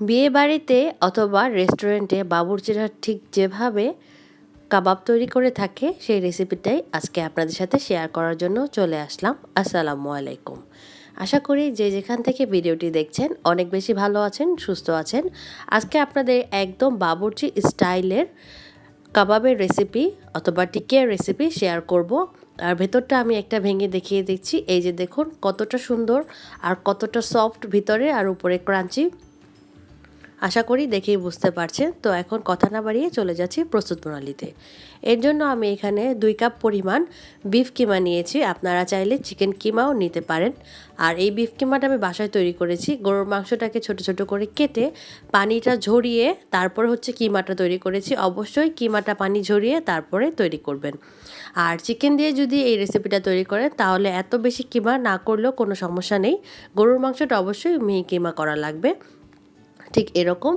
বিয়ে বাড়িতে অথবা রেস্টুরেন্টে বাবুর্চিরা ঠিক যেভাবে কাবাব তৈরি করে থাকে, সেই রেসিপিটাই আজকে আপনাদের সাথে শেয়ার করার জন্য চলে আসলাম। আসসালামু আলাইকুম। আশা করি যে যেখান থেকে ভিডিওটি দেখছেন, অনেক বেশি ভালো আছেন, সুস্থ আছেন। আজকে আপনাদের একদম বাবুর্চি স্টাইলের কাবাবের রেসিপি অথবা টিকিয়ার রেসিপি শেয়ার করব। আর ভেতরটা আমি একটা ভেঙে দেখিয়ে দিচ্ছি। এই যে দেখুন, কতটা সুন্দর আর কতটা সফট ভিতরে আর উপরে ক্রাঞ্চি। আশা করি দেখেই বুঝতে পারছেন। তো এখন কথা না বাড়িয়ে চলে যাচ্ছি প্রস্তুত প্রণালীতে। এর জন্য আমি এখানে দুই কাপ পরিমাণ বিফ কিমা নিয়েছি। আপনারা চাইলে চিকেন কিমাও নিতে পারেন। আর এই বিফ কিমাটা আমি বাসায় তৈরি করেছি। গরুর মাংসটাকে ছোট ছোট করে কেটে পানিটা ঝরিয়ে তারপর হচ্ছে কিমাটা তৈরি করেছি। অবশ্যই কিমাটা পানি ঝরিয়ে তারপরে তৈরি করবেন। আর চিকেন দিয়ে যদি এই রেসিপিটা তৈরি করেন, তাহলে এত বেশি কিমা না করলেও কোনো সমস্যা নেই। গরুর মাংসটা অবশ্যই মিহি কিমা করা লাগবে। ঠিক এরকম।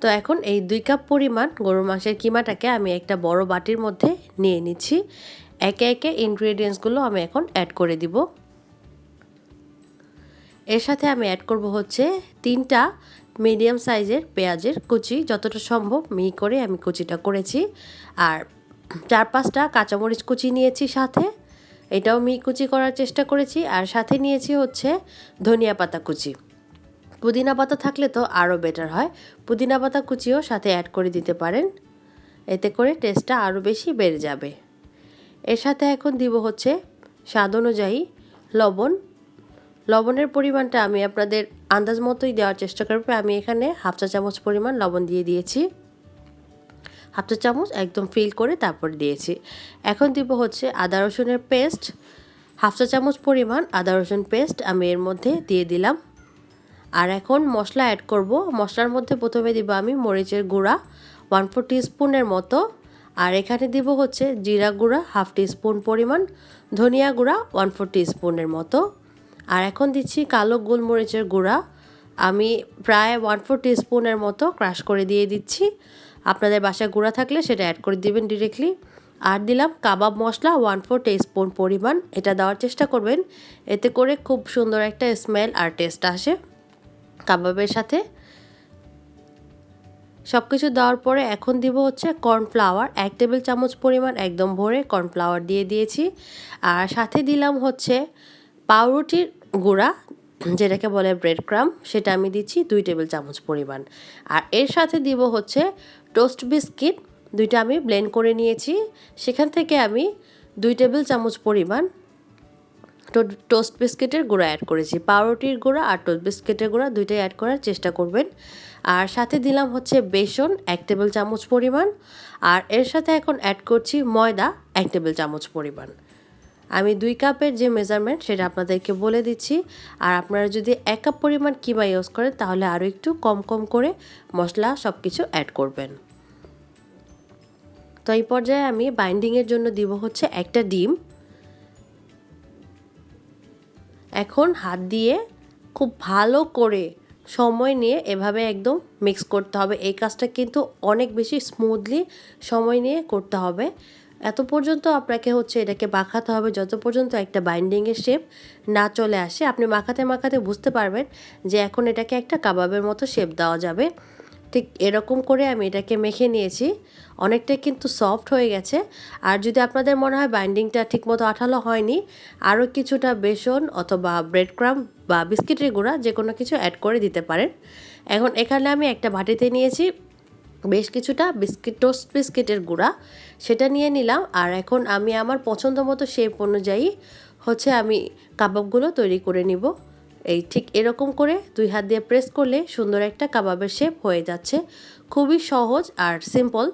তো এখন এই দুই কাপ পরিমাণ গরুর মাংসের কিমাটাকে আমি একটা বড় বাটির মধ্যে নিয়ে নিচ্ছি। একে একে ইনগ্রেডিয়েন্টসগুলো আমি এখন অ্যাড করে দিব। এর সাথে আমি অ্যাড করব হচ্ছে তিনটা মিডিয়াম সাইজের পেঁয়াজের কুচি। যতটা সম্ভব মিহি করে আমি কুচিটা করেছি। আর চার পাঁচটা কাঁচামরিচ কুচি নিয়েছি সাথে। এটাও মিহি কুচি করার চেষ্টা করেছি। আর সাথে নিয়েছি হচ্ছে ধনিয়া পাতা কুচি। পুদিনা পাতা থাকলে তো আরও বেটার হয়। পুদিনা পাতা কুচিও সাথে অ্যাড করে দিতে পারেন। এতে করে টেস্টটা আরও বেশি বেড়ে যাবে। এর সাথে এখন দিব হচ্ছে স্বাদ অনুযায়ী লবণ। লবণের পরিমাণটা আমি আপনাদের আন্দাজ মতোই দেওয়ার চেষ্টা করব। আমি এখানে হাফ চা চামচ পরিমাণ লবণ দিয়ে দিয়েছি। হাফ চা চামচ একদম ফিল করে তারপর দিয়েছি। এখন দিব হচ্ছে আদা রসুনের পেস্ট হাফ চা চামচ পরিমাণ আদা রসুন পেস্ট আমি এর মধ্যে দিয়ে দিলাম। আর এখন মশলা অ্যাড করব। মশলার মধ্যে প্রথমে দিব আমি মরিচের গুঁড়া ওয়ান ফোর স্পুনের মতো। আর এখানে দিব হচ্ছে জিরা গুঁড়া হাফ স্পুন পরিমাণ। ধনিয়া গুঁড়া ওয়ান ফোর স্পুনের মতো। আর এখন দিচ্ছি কালো গোলমরিচের গুঁড়া। আমি প্রায় ওয়ান ফোর স্পুনের মতো ক্রাশ করে দিয়ে দিচ্ছি। আপনাদের বাসায় গুঁড়া থাকলে সেটা অ্যাড করে দিবেন ডিরেক্টলি আর দিলাম কাবাব মশলা ওয়ান ফোর স্পুন পরিমাণ। এটা দেওয়ার চেষ্টা করবেন। এতে করে খুব সুন্দর একটা স্মেল আর টেস্ট আসে। কাবাবের সাথে। সব কিছু দেওয়ার পরে এখন দিব হচ্ছে কর্নফ্লাওয়ার। এক টেবিল চামচ পরিমাণ একদম ভরে কর্নফ্লাওয়ার দিয়ে দিয়েছি। আর সাথে দিলাম হচ্ছে পাউরুটির গুঁড়া, যেটাকে বলে ব্রেড ক্রাম সেটা আমি দিচ্ছি দুই টেবিল চামচ পরিমাণ। আর এর সাথে দিব হচ্ছে টোস্ট বিস্কিট দুইটা আমি ব্লেন্ড করে নিয়েছি। সেখান থেকে আমি দুই টেবিল চামচ পরিমাণ টোস্ট বিস্কিটের গুঁড়া অ্যাড করেছি। পাউরুটির গুঁড়া আর টোস্ট বিস্কিটের গুঁড়া দুইটাই অ্যাড করার চেষ্টা করবেন। আর সাথে দিলাম হচ্ছে বেসন এক টেবিল চামচ পরিমাণ। আর এর সাথে এখন অ্যাড করছি ময়দা এক টেবিল চামচ পরিমাণ। আমি দুই কাপের যে মেজারমেন্ট সেটা আপনাদেরকে বলে দিচ্ছি। আর আপনারা যদি এক কাপ পরিমাণ কিমা ইউজ করেন, তাহলে আরও একটু কম কম করে মশলা সব কিছু অ্যাড করবেন। তো এই পর্যায়ে আমি বাইন্ডিংয়ের জন্য দিব হচ্ছে একটা ডিম। এখন হাত দিয়ে খুব ভালো করে সময় নিয়ে এভাবে একদম মিক্স করতে হবে। এই কাজটা কিন্তু অনেক বেশি স্মুথলি সময় নিয়ে করতে হবে। এত পর্যন্ত আপনাকে হচ্ছে এটাকে মাখাতে হবে যত পর্যন্ত একটা বাইন্ডিংয়ের শেপ না চলে আসে। আপনি মাখাতে মাখাতে বুঝতে পারবেন যে এখন এটাকে একটা কাবাবের মতো শেপ দেওয়া যাবে। ঠিক এরকম করে আমি এটাকে মেখে নিয়েছি। অনেকটাই কিন্তু সফট হয়ে গেছে। আর যদি আপনাদের মনে হয় বাইন্ডিংটা ঠিকমতো আঠালো হয়নি আরও কিছুটা বেসন অথবা ব্রেড ক্রাম বা বিস্কিটের গুঁড়া যে কোনো কিছু অ্যাড করে দিতে পারেন। এখন এখানে আমি একটা বাটিতে নিয়েছি বেশ কিছুটা বিস্কিট টোস্ট বিস্কিটের গুঁড়া। সেটা নিয়ে নিলাম। আর এখন আমি আমার পছন্দ মতো শেপ অনুযায়ী হচ্ছে আমি কাবাবগুলো তৈরি করে নিব। এই ঠিক এরকম করে দুই হাত দিয়ে প্রেস করলে সুন্দর একটা কাবাবের শেপ হয়ে যাচ্ছে। খুবই সহজ আর সিম্পল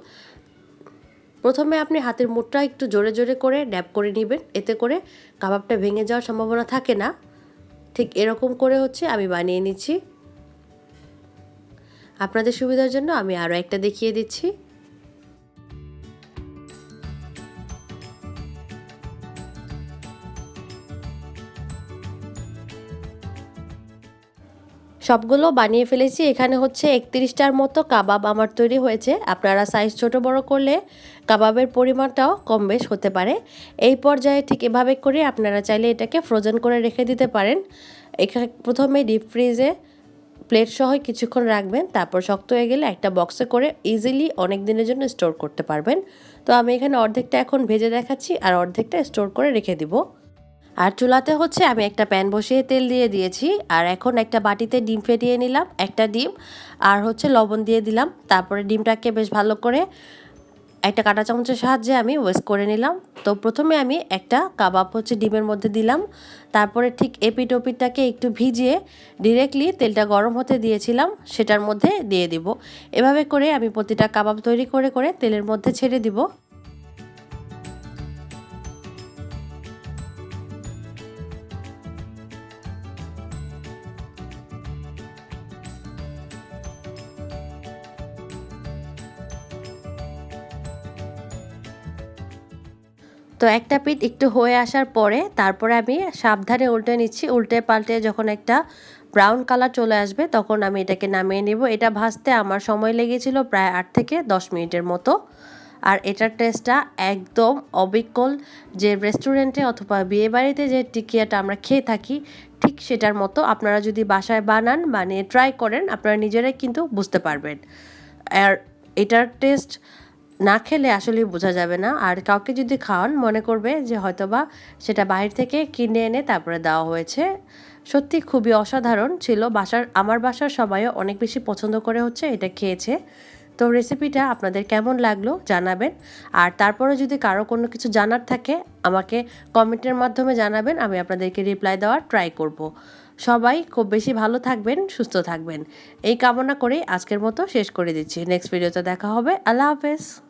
প্রথমে আপনি হাতের মুঠটা একটু জোরে জোরে করে ড্যাপ করে নেবেন। এতে করে কাবাবটা ভেঙে যাওয়ার সম্ভাবনা থাকে না। ঠিক এরকম করে হচ্ছে আমি বানিয়ে নিচ্ছি। আপনাদের সুবিধার জন্য আমি আরও একটা দেখিয়ে দিচ্ছি। সবগুলো বানিয়ে ফেলেছি। এখানে হচ্ছে একত্রিশটার মতো কাবাব আমার তৈরি হয়েছে। আপনারা সাইজ ছোট বড় করলে কাবাবের পরিমাণটাও কম বেশ হতে পারে। এই পর্যায়ে ঠিক এভাবে করে আপনারা চাইলে এটাকে ফ্রোজেন করে রেখে দিতে পারেন। এখানে প্রথমে ডিপ ফ্রিজে প্লেট সহ কিছুক্ষণ রাখবেন। তারপর শক্ত হয়ে গেলে একটা বক্সে করে ইজিলি অনেক দিনের জন্য স্টোর করতে পারবেন। তো আমি এখানে অর্ধেকটা এখন ভেজে দেখাচ্ছি আর অর্ধেকটা স্টোর করে রেখে দিব। আর চুলাতে হচ্ছে আমি একটা প্যান বসিয়ে তেল দিয়ে দিয়েছি, আর এখন একটা বাটিতে ডিম ফেটিয়ে নিলাম, একটা ডিম, আর হচ্ছে লবণ দিয়ে দিলাম। তারপরে ডিমটাকে বেশ ভালো করে একটা কাঁটা চামচের সাহায্যে আমি ওয়েস্ট করে নিলাম। তো প্রথমে আমি একটা কাবাব হচ্ছে ডিমের মধ্যে দিলাম। তারপরে ঠিক এপিট ওপিটটাকে একটু ভিজিয়ে ডিরেক্টলি তেলটা গরম হতে দিয়েছিলাম, সেটার মধ্যে দিয়ে দিব। এভাবে করে আমি প্রতিটা কাবাব তৈরি করে করে তেলের মধ্যে ছেড়ে দিব। তো একটা পিঠ একটু হয়ে আসার পরে তারপরে আমি সাবধানে উল্টে নিচ্ছি। উল্টে পাল্টে যখন একটা ব্রাউন কালার চলে আসবে তখন আমি এটাকে নামিয়ে নেব। এটা ভাজতে আমার সময় লেগেছিল প্রায় আট থেকে দশ মিনিটের মতো। আর এটার টেস্টটা একদম অবিকল। যে রেস্টুরেন্টে অথবা বিয়েবাড়িতে যে টিকিয়াটা আমরা খেয়ে থাকি, ঠিক সেটার মতো আপনারা যদি বাসায় বানান, বানিয়ে ট্রাই করেন, আপনারা নিজেরাই কিন্তু বুঝতে পারবেন। আর এটার টেস্ট না খেলে আসলে বোঝা যাবে না। আর কাউকে যদি খাওয়ান, মনে করবে যে হয়তোবা সেটা বাইরে থেকে কিনে এনে তারপরে দেওয়া হয়েছে। সত্যি খুবই অসাধারণ ছিল। বাসার, আমার বাসার সবাইও অনেক বেশি পছন্দ করে হচ্ছে এটা খেয়েছে। তো রেসিপিটা আপনাদের কেমন লাগল জানাবেন। আর তারপরে যদি কারও কোনো কিছু জানার থাকে, আমাকে কমেন্টের মাধ্যমে জানাবেন, আমি আপনাদেরকে রিপ্লাই দেওয়ার ট্রাই করব। সবাই খুব বেশি ভালো থাকবেন, সুস্থ থাকবেন। এই কামনা করেই আজকের মতো শেষ করে দিচ্ছি। নেক্সট ভিডিওতে দেখা হবে। আল্লাহ হাফেজ।